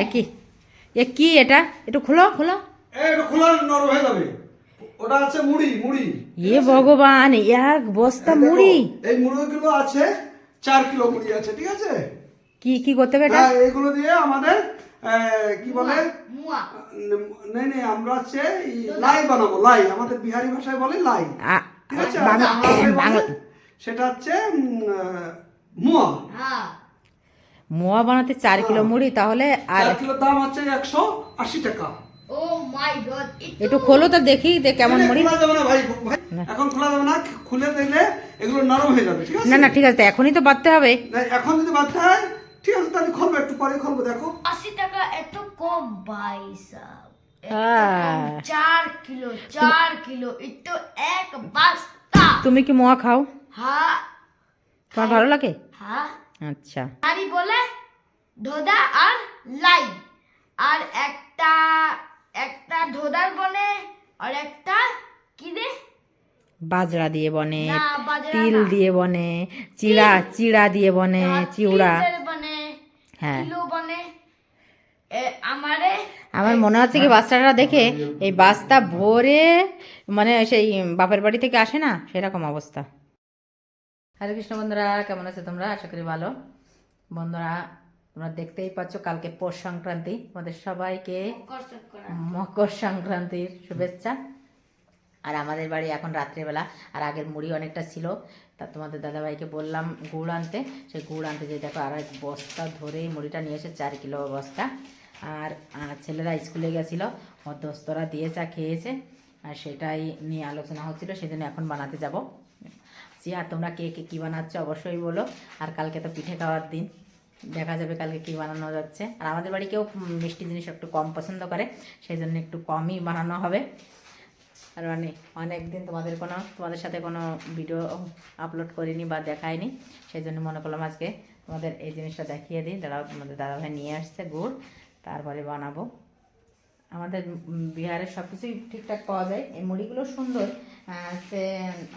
এ কি? এ কি এটা? একটু খোলো খোলো। এই খোলা নরম হয়ে ওটা আছে মুড়ি মুড়ি। এ ভগবান এক বস্তা মুড়ি। এই মুড়িগুলো আছে চার কিলো মুড়ি আছে ঠিক আছে? কি কি করতে হবে এটা? হ্যাঁ দিয়ে আমাদের কি বলে? নেই নেই আমরা হচ্ছে লাই বানাবো লাই। আমাদের বিহারি ভাষায় বলে লাই। ঠিক আছে? সেটা হচ্ছে মুয়া। হ্যাঁ। মোয়া বানাতে চার কিলো মুড়ি তাহলে আর কিলোর দাম হচ্ছে একশো আশি টাকা। ও মাই গড একটু খোলো তো দেখি যে কেমন মুড়ি। খোলা যাবে না ভাই ভাই এখন খোলা যাবে না খুলে দিলে এগুলো নরম হয়ে যাবে ঠিক আছে? না না ঠিক আছে এখনই তো বাঁধতে হবে। এখন যদি হয় ঠিক আছে তাহলে খুলবো একটু পরে খুলবো দেখো। আশি টাকা এত কম হ্যাঁ। চার কিলো চার কিলো এতো এক বস্তা। তুমি কি মোয়া খাও? হ্যাঁ। তোমার ভালো লাগে? হ্যাঁ? আচ্ছা। বলে ধোদা আর লাই। আর একটা একটা ধোদার বনে আর একটা কি রে? বাজরা দিয়ে বনে তিল দিয়ে বনে চিড়া চিড়া দিয়ে বনে হ্যাঁ, চিউড়া। বনে হ্যাঁ। বনে। আমারে আমার মনে হচ্ছে কি বাচ্চাটা দেখে এই বাস্তা ভরে মানে সেই বাপের বাড়ি থেকে আসে না? সেরকম অবস্থা। হরে কৃষ্ণ বন্ধুরা কেমন আছে তোমরা? আশা করি ভালো। বন্ধুরা তোমরা দেখতেই পাচ্ছ কালকে পৌষ সংক্রান্তি। আমাদের সবাইকে মকর সংক্রান্তির শুভেচ্ছা। আর আমাদের বাড়ি এখন রাত্রেবেলা আর আগের মুড়ি অনেকটা ছিল। তা তোমাদের দাদাভাইকে বললাম গুড় আনতে। সেই গুড় আনতে যে দেখো আর এক বস্তা ধরেই মুড়িটা নিয়ে এসে চার কিলো বস্তা। আর ছেলেরা স্কুলে গেছিল মধ্যস্থরা দিয়ে চা খেয়েছে। আর সেটাই নিয়ে আলোচনা হচ্ছিল সেজন্য এখন বানাতে যাব। সে আর তোমরা কে কে কী বানাচ্ছ অবশ্যই বলো। আর কালকে তো পিঠে খাওয়ার দিন। দেখা যাবে কালকে কী বানানো যাচ্ছে। আর আমাদের বাড়ি কেউ মিষ্টি জিনিস একটু কম পছন্দ করে সেই জন্য একটু কমই বানানো হবে। আর মানে অনেক দিন তোমাদের কোনো, তোমাদের সাথে কোনো ভিডিও আপলোড করিনি বা দেখায়নি সেই জন্য মনে করলাম আজকে তোমাদের এই জিনিসটা দেখিয়ে দিই। দাদা তোমাদের দাদাভাই নিয়ে আসছে গুড়, তারপরে বানাবো। আমাদের বিহারের সব কিছুই ঠিকঠাক পাওয়া যায়। এই মুড়িগুলো সুন্দর।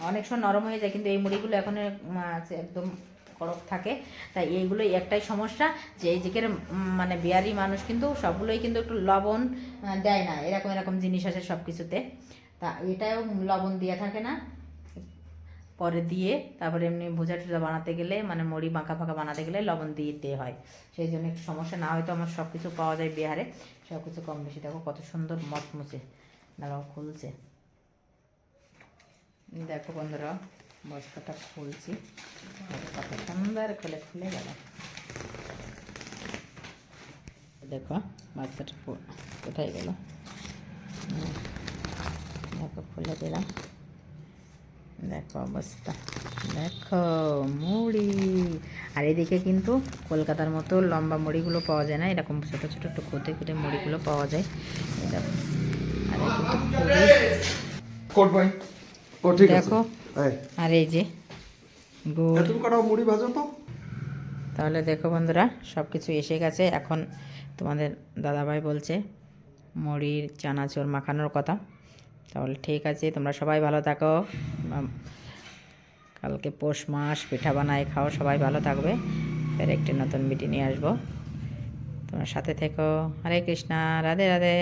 অনেক সময় নরম হয়ে যায়, কিন্তু এই মুড়িগুলো এখন একদম কড়ক থাকে। তাই এইগুলো একটাই সমস্যা যে এই দিকের মানে বিহারি মানুষ কিন্তু সবগুলোই কিন্তু একটু লবণ দেয় না। এরকম এরকম জিনিস আছে সব কিছুতে তা এটাও লবণ দিয়ে থাকে না। পরে দিয়ে তারপরে এমনি ভোজা টুজা বানাতে গেলে মানে মুড়ি বাঁকা ফাঁকা বানাতে গেলে লবণ দিতে হয়। সেই জন্য সমস্যা না হয়তো আমার সব কিছু পাওয়া যায় বিহারে। সব কিছু কম বেশি। দেখো কত সুন্দর মচমচে। দাঁড়াও, খুলছে। দেখো বন্ধুরা বস্তাটা খুলছি। কত সুন্দর খুলে খুলে গেল। দেখো বাচ্চাটা কোথায় গেল? দেখো, খুলে দিলাম। দেখো অবস্থা। দেখো মুড়ি। আর এদিকে কিন্তু কলকাতার মতো লম্বা মুড়িগুলো পাওয়া যায় না এরকম ছোটো ছোটো একটু খুঁটে খুঁটে মুড়িগুলো পাওয়া যায়। দেখো আর এই যে তাহলে দেখো বন্ধুরা সব কিছু এসে গেছে। এখন তোমাদের দাদাভাই বলছে মুড়ির চানাচুর মাখানোর কথা। তাহলে ঠিক আছে, তোমরা সবাই ভালো থাকো। কালকে পৌষ মাস, পিঠা বানায় খাও, সবাই ভালো থাকবে। ফের একটি নতুন ভিডিও নিয়ে আসব। তোমার সাথে থেকো। হরে কৃষ্ণা, রাধে রাধে।